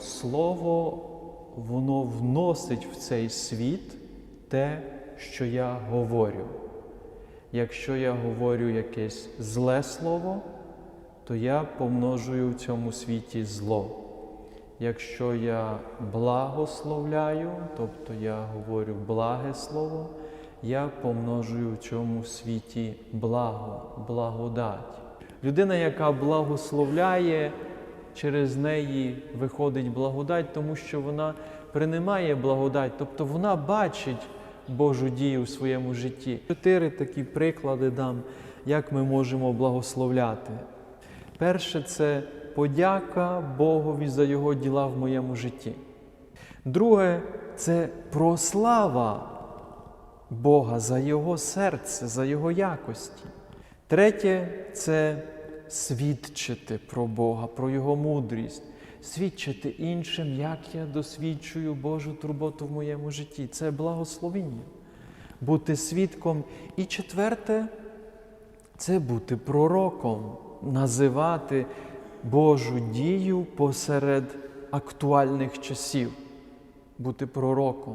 Слово воно вносить в цей світ те, що я говорю. Якщо я говорю якесь зле слово, то я помножую в цьому світі зло. Якщо я благословляю, тобто я говорю благе слово, я помножую в цьому світі благо, благодать. Людина, яка благословляє, через неї виходить благодать, тому що вона приймає благодать, тобто вона бачить Божу дію в своєму житті. Чотири такі приклади дам, як ми можемо благословляти. Перше це подяка Богові за Його діла в моєму житті. Друге це прослава Бога за Його серце, за Його якості. Третє це свідчити про Бога, про Його мудрість, свідчити іншим, як я досвідчую Божу турботу в моєму житті. Це благословіння. Бути свідком. І четверте це бути пророком, називати Божу дію посеред актуальних часів, бути пророком.